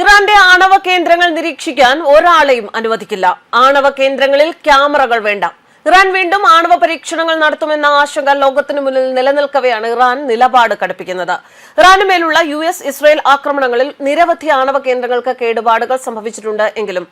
ഇറാന്റെ ആണവ കേന്ദ്രങ്ങൾ നിരീക്ഷിക്കാൻ ഒരാളെയും അനുവദിക്കില്ല. ആണവ കേന്ദ്രങ്ങളിൽ ക്യാമറകൾ വേണ്ട. ഇറാൻ വീണ്ടും ആണവ പരീക്ഷണങ്ങൾ നടത്തുമെന്ന ആശങ്ക ലോകത്തിനു മുന്നിൽ നിലനിൽക്കവെയാണ് ഇറാൻ നിലപാട് കടുപ്പിക്കുന്നത്. ഇറാനു മേലുള്ള യു എസ് ഇസ്രയേൽ ആക്രമണങ്ങളിൽ നിരവധി ആണവ കേന്ദ്രങ്ങൾക്ക് കേടുപാടുകൾ സംഭവിച്ചിട്ടുണ്ട് എങ്കിലും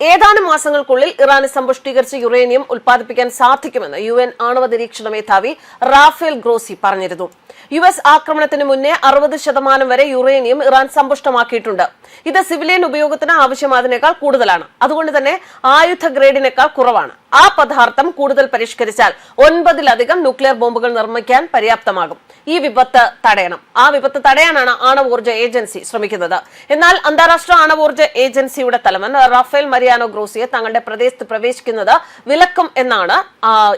ഏതാനും മാസങ്ങൾക്കുള്ളിൽ ഇറാന് സമ്പുഷ്ടീകരിച്ച യുറേനിയം ഉൽപ്പാദിപ്പിക്കാൻ സാധിക്കുമെന്ന് യു എൻ ആണവ നിരീക്ഷണ മേധാവി റാഫേൽ ഗ്രോസി പറഞ്ഞിരുന്നു. യു എസ് ആക്രമണത്തിന് മുന്നേ അറുപത് ശതമാനം വരെ യുറേനിയം ഇറാൻ സമ്പുഷ്ടമാക്കിയിട്ടുണ്ട്. ഇത് സിവിലിയൻ ഉപയോഗത്തിന് ആവശ്യമായതിനേക്കാൾ കൂടുതലാണ്. അതുകൊണ്ട് തന്നെ ആയുധ ഗ്രേഡിനേക്കാൾ കുറവാണ്. ആ പദാർത്ഥം കൂടുതൽ പരിഷ്കരിച്ചാൽ ഒൻപതിലധികം ന്യൂക്ലിയർ ബോംബുകൾ നിർമ്മിക്കാൻ പര്യാപ്തമാകും. ഈ വിപത്ത് തടയണം. ആ വിപത്ത് തടയാനാണ് ആണവോർജ ഏജൻസി ശ്രമിക്കുന്നത്. എന്നാൽ അന്താരാഷ്ട്ര ആണവോർജ ഏജൻസിയുടെ തലവൻ റാഫേൽ മരിയാനോ ഗ്രോസിയെ തങ്ങളുടെ പ്രദേശത്ത് പ്രവേശിക്കുന്നത് വിലക്കും എന്നാണ്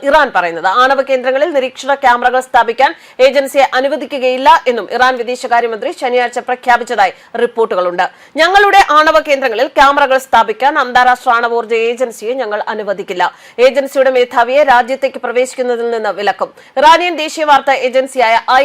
ഇറാൻ പറയുന്നത്. ആണവ കേന്ദ്രങ്ങളിൽ നിരീക്ഷണ ക്യാമറകൾ സ്ഥാപിക്കാൻ ഏജൻസിയെ അനുവദിക്കുകയില്ല എന്നും ഇറാൻ വിദേശകാര്യമന്ത്രി ശനിയാഴ്ച പ്രഖ്യാപിച്ചതായി റിപ്പോർട്ടുകളുണ്ട്. ഞങ്ങളുടെ ആണവ കേന്ദ്രങ്ങളിൽ ക്യാമറകൾ സ്ഥാപിക്കാൻ അന്താരാഷ്ട്ര ആണവോർജ ഏജൻസിയെ ഞങ്ങൾ അനുവദിക്കില്ല. ഏജൻസിയുടെ മേധാവിയെ രാജ്യത്തേക്ക് പ്രവേശിക്കുന്നതിൽ നിന്ന് വിലക്കും. ഇറാനിയൻ ദേശീയ വാർത്താ ഏജൻസിയായ ഐ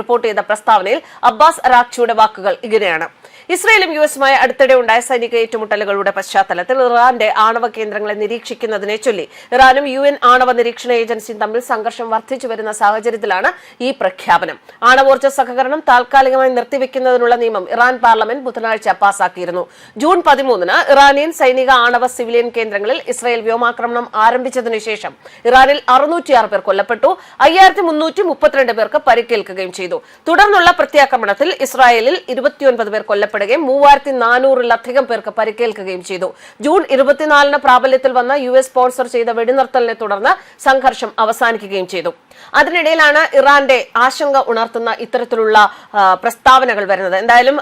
റിപ്പോർട്ട് ചെയ്ത പ്രസ്താവനയിൽ അബ്ബാസ് അറാഖ്ചിയുടെ വാക്കുകൾ ഇങ്ങനെയാണ്. ഇസ്രയേലും യു എസുമായി അടുത്തിടെ ഉണ്ടായ സൈനിക ഏറ്റുമുട്ടലുകളുടെ പശ്ചാത്തലത്തിൽ ഇറാന്റെ ആണവ കേന്ദ്രങ്ങളെ നിരീക്ഷിക്കുന്നതിനെ ചൊല്ലി. ഇറാനും യു എൻ ആണവ നിരീക്ഷണ ഏജൻസിയും തമ്മിൽ സംഘർഷം വർദ്ധിച്ചു വരുന്ന സാഹചര്യത്തിലാണ് ഈ പ്രഖ്യാപനം. ആണവോർജ സഹകരണം താൽക്കാലികമായി നിർത്തിവെക്കുന്നതിനുള്ള നിയമം ഇറാൻ പാർലമെന്റ് ബുധനാഴ്ച പാസാക്കിയിരുന്നു. ജൂൺ പതിമൂന്നിന് ഇറാനിയൻ സൈനിക ആണവ സിവിലിയൻ കേന്ദ്രങ്ങളിൽ ഇസ്രയേൽ വ്യോമാക്രമണം ആരംഭിച്ചതിനു ശേഷം ഇറാനിൽ അറുന്നൂറ്റിയാറ് പേർ കൊല്ലപ്പെട്ടു. അയ്യായിരത്തി മുന്നൂറ്റി മുപ്പത്തിരണ്ട് പേർക്ക് പരിക്കേൽക്കുകയും ചെയ്തു. തുടർന്നുള്ള പ്രത്യാക്രമണത്തിൽ ഇസ്രായേലിൽ ഇരുപത്തിയൊൻപത് പേർ കൊല്ലപ്പെടുകയും മൂവായിരത്തി നാനൂറിലധികം പേർക്ക് പരിക്കേൽക്കുകയും ചെയ്തു. ജൂൺ ഇരുപത്തിനാലിന് പ്രാബല്യത്തിൽ വന്ന യു എസ് സ്പോൺസർ ചെയ്ത വെടിനിർത്തലിനെ തുടർന്ന് സംഘർഷം അവസാനിക്കുകയും ചെയ്തു. അതിനിടയിലാണ് ഇറാന്റെ ആശങ്ക ഉണർത്തുന്ന ഇത്തരത്തിലുള്ള പ്രസ്താവനകൾ വരുന്നത്. എന്തായാലും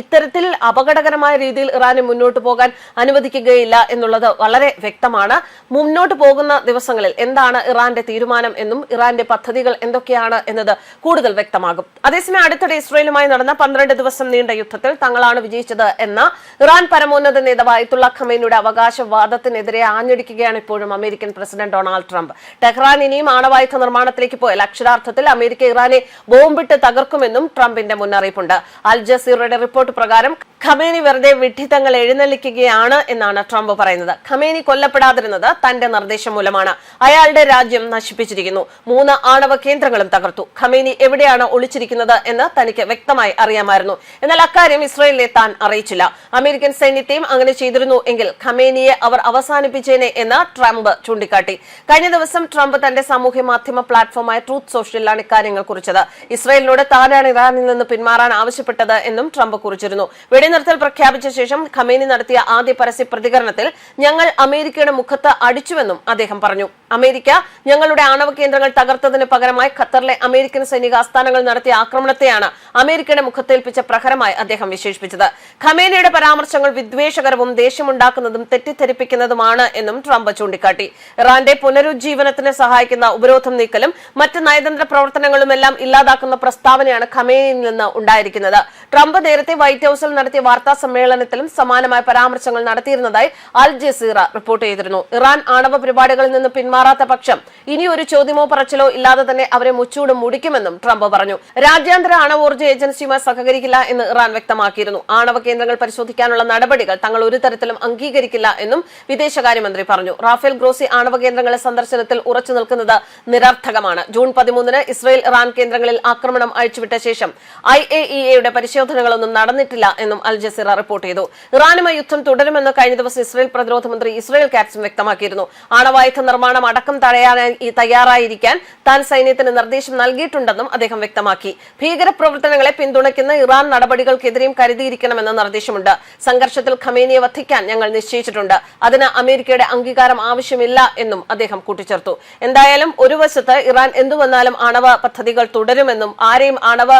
ഇത്തരത്തിൽ അപകടകരമായ രീതിയിൽ ഇറാനെ മുന്നോട്ട് പോകാൻ അനുവദിക്കുകയില്ല എന്നുള്ളത് വളരെ വ്യക്തമാണ്. മുന്നോട്ട് പോകുന്ന ദിവസങ്ങളിൽ എന്താണ് ഇറാന്റെ തീരുമാനം എന്നും ഇറാന്റെ പദ്ധതികൾ എന്തൊക്കെയാണ് എന്നത് കൂടുതൽ വ്യക്തമാകും. അതേസമയം അടുത്തിടെ ഇസ്രയേലുമായി നടന്ന പന്ത്രണ്ട് ദിവസം നീണ്ട യുദ്ധത്തിൽ തങ്ങളാണ് വിജയിച്ചത് എന്ന ഇറാൻ പരമോന്നത നേതാവ് അയത്തുള്ള ഖമേനിയുടെ അവകാശവാദത്തിനെതിരെ ആഞ്ഞടിക്കുകയാണ് ഇപ്പോഴും American president Donald Trump. Tehran ഇനിയും ആണവായുധ നിർമ്മാണത്തിലേക്ക് പോയാൽ അക്ഷരാർത്ഥത്തിൽ അമേരിക്ക ഇറാനെ ബോംബിട്ട് തകർക്കുമെന്നും ട്രംപിന്റെ മുന്നറിയിപ്പുണ്ട്. അൽ ജസീറയുടെ റിപ്പോർട്ട് പ്രകാരം ഖമേനി വെറുതെ വിഡ്ഢിത്തങ്ങൾ എഴുന്നള്ളിക്കുകയാണ് എന്നാണ് ട്രംപ് പറയുന്നത്. ഖമേനി കൊല്ലപ്പെടാതിരുന്നത് തന്റെ നിർദ്ദേശം മൂലമാണ്. അയാളുടെ രാജ്യം നശിപ്പിച്ചിരിക്കുന്നു. മൂന്ന് ആണവ കേന്ദ്രങ്ങളും തകർത്തു. ഖമേനി എവിടെയാണ് ഒളിച്ചിരിക്കുന്നത് എന്ന് തനിക്ക് വ്യക്തമായി അറിയാമായിരുന്നു. എന്നാൽ അക്കാര്യം ഇസ്രയേലിനെ താൻ അറിയിച്ചില്ല. അമേരിക്കൻ സൈന്യത്തെയും അങ്ങനെ ചെയ്തിരുന്നു എങ്കിൽ ഖമേനിയെ അവർ അവസാനിപ്പിച്ചേനെ എന്ന് ട്രംപ് ചൂണ്ടിക്കാട്ടി. കഴിഞ്ഞ ദിവസം ട്രംപ് തന്റെ സാമൂഹ്യ മാധ്യമ പ്ലാറ്റ്ഫോമായ ട്രൂത്ത് സോഷ്യലിലാണ് ഇക്കാര്യങ്ങൾ കുറിച്ചത്. ഇസ്രയേലിനോട് താനാണ് ഇറാനിൽ നിന്ന് പിന്മാറാൻ ആവശ്യപ്പെട്ടത് എന്നും ട്രംപ് കുറിച്ചിരുന്നു. വെടിനിർത്തൽ പ്രഖ്യാപിച്ച ശേഷം ഖമേനി നടത്തിയ ആദ്യ പരസ്യ പ്രതികരണത്തിൽ ഞങ്ങൾ അമേരിക്കയുടെ മുഖത്ത് അടിച്ചുവെന്നും അദ്ദേഹം പറഞ്ഞു. അമേരിക്ക ഞങ്ങളുടെ ആണവ കേന്ദ്രങ്ങൾ തകർത്തതിന് പകരമായി ഖത്തറിലെ അമേരിക്കൻ സൈനിക ആസ്ഥാനങ്ങൾ നടത്തിയ ആക്രമണത്തെയാണ് അമേരിക്കയുടെ മുഖത്തേൽപ്പിച്ച പ്രഹരമായി അദ്ദേഹം വിശേഷിപ്പിച്ചത്. ഖമേനയുടെ പരാമർശങ്ങൾ വിദ്വേഷകരവും ദേഷ്യമുണ്ടാക്കുന്നതും തെറ്റിദ്ധരിപ്പിക്കുന്നതുമാണ് എന്നും ട്രംപ് ചൂണ്ടിക്കാട്ടി. ഇറാന്റെ പുനരുജ്ജീവനത്തിന് സഹായിക്കുന്ന ഉപരോധം നീക്കലും മറ്റ് നയതന്ത്ര പ്രവർത്തനങ്ങളുമെല്ലാം ഇല്ലാതാക്കുന്ന പ്രസ്താവനയാണ് ഖമേനയിൽ നിന്ന് ഉണ്ടായിരിക്കുന്നത്. ട്രംപ് നേരത്തെ വൈറ്റ് ഹൌസിൽ നടത്തിയ വാർത്താ സമ്മേളനത്തിലും സമാനമായ പരാമർശങ്ങൾ നടത്തിയിരുന്നതായി അൽ ജസീറ റിപ്പോർട്ട് ചെയ്തിരുന്നു. ഇറാൻ ആണവ പരിപാടികളിൽ നിന്ന് പിന്മാറാത്ത പക്ഷം ഇനി ഒരു ചോദ്യമോ പറച്ചിലോ ഇല്ലാതെ തന്നെ അവരെ മുച്ചൂട് മുടിക്കുമെന്നും ട്രംപ് പറഞ്ഞു. രാജ്യാന്തര ആണവോർജ ഏജൻസിയുമായി സഹകരിക്കില്ല എന്ന് ഇറാൻ വ്യക്തമാക്കിയിരുന്നു. ആണവ കേന്ദ്രങ്ങൾ പരിശോധിക്കാനുള്ള നടപടികൾ തങ്ങൾ ഒരു തരത്തിലും അംഗീകരിക്കില്ല എന്നും വിദേശകാര്യമന്ത്രി പറഞ്ഞു. റാഫേൽ ഗ്രോസി ആണവ കേന്ദ്രങ്ങളെ സന്ദർശനത്തിൽ ഉറച്ചു നിൽക്കുന്നത് നിരർത്ഥകമാണ്. ജൂൺ പതിമൂന്നിന് ഇസ്രയേൽ ഇറാൻ കേന്ദ്രങ്ങളിൽ ആക്രമണം അഴിച്ചുവിട്ട ശേഷം ഐ എ ഇ എയുടെ പരിശോധനകളൊന്നും നടന്നിട്ടില്ല എന്നും അൽ ജസീറ റിപ്പോർട്ട് ചെയ്തു. ഇറാനുമായി യുദ്ധം തുടരുമെന്ന് കഴിഞ്ഞ ദിവസം ഇസ്രയേൽ പ്രതിരോധ മന്ത്രി ഇസ്രയേൽ കാറ്റ്സും വ്യക്തമാക്കിയിരുന്നു. ആണവായുധ നിർമ്മാണം അടക്കം തടയാൻ തയ്യാറായിരിക്കാൻ താൻ സൈന്യത്തിന് നിർദ്ദേശം നൽകിയിട്ടുണ്ടെന്നും അദ്ദേഹം വ്യക്തമാക്കി. ഭീകരപ്രവർത്തനങ്ങളെ പിന്തുണയ്ക്കുന്ന ഇറാൻ നടപടികൾക്കെതിരെയും കരുതിയിരിക്കണമെന്ന് നിർദ്ദേശമുണ്ട്. സംഘർഷത്തിൽ ഖമേനിയെ വധിക്കാൻ ഞങ്ങൾ നിശ്ചയിച്ചിട്ടുണ്ട്. അതിന് അമേരിക്കയുടെ അംഗീകാരം ആവശ്യമില്ല എന്നും അദ്ദേഹം കൂട്ടിച്ചേർത്തു. എന്തായാലും ഒരു വശത്ത് ഇറാൻ എന്തുവന്നാലും ആണവ പദ്ധതികൾ തുടരുമെന്നും ആരെയും ആണവ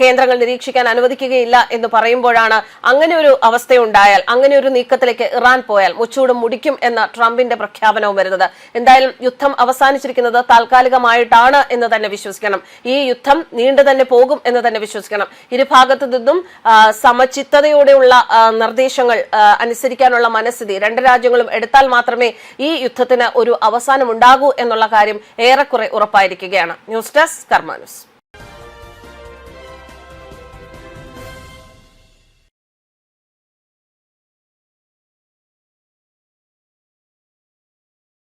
കേന്ദ്രങ്ങൾ നിരീക്ഷിക്കാൻ അനുവദിക്കുകയില്ല എന്ന് പറയുമ്പോഴാണ് അങ്ങനെ ഒരു അവസ്ഥയുണ്ടായാൽ അങ്ങനെ ഒരു നീക്കത്തിലേക്ക് ഇറാൻ പോയാൽ മുച്ചൂടും മുടിക്കും എന്ന ട്രംപിന്റെ പ്രഖ്യാപനവും വരുന്നത്. എന്തായാലും യുദ്ധം അവസാനിച്ചിരിക്കുന്നത് താൽക്കാലികമായിട്ടാണ് എന്ന് തന്നെ വിശ്വസിക്കണം. ഈ യുദ്ധം നീണ്ടു തന്നെ പോകും എന്ന് തന്നെ വിശ്വസിക്കണം. ഇരുഭാഗത്തു നിന്നും സമചിത്തതയോടെയുള്ള നിർദ്ദേശങ്ങൾ അനുസരിക്കാനുള്ള മനസ്ഥിതി രണ്ട് രാജ്യങ്ങളും എടുത്താൽ മാത്രമേ ഈ യുദ്ധത്തിന് ഒരു അവസാനം ഉണ്ടാകൂ എന്നുള്ള കാര്യം ഏറെക്കുറെ ഉറപ്പായിരിക്കുകയാണ്. News desk കർമാനുസ്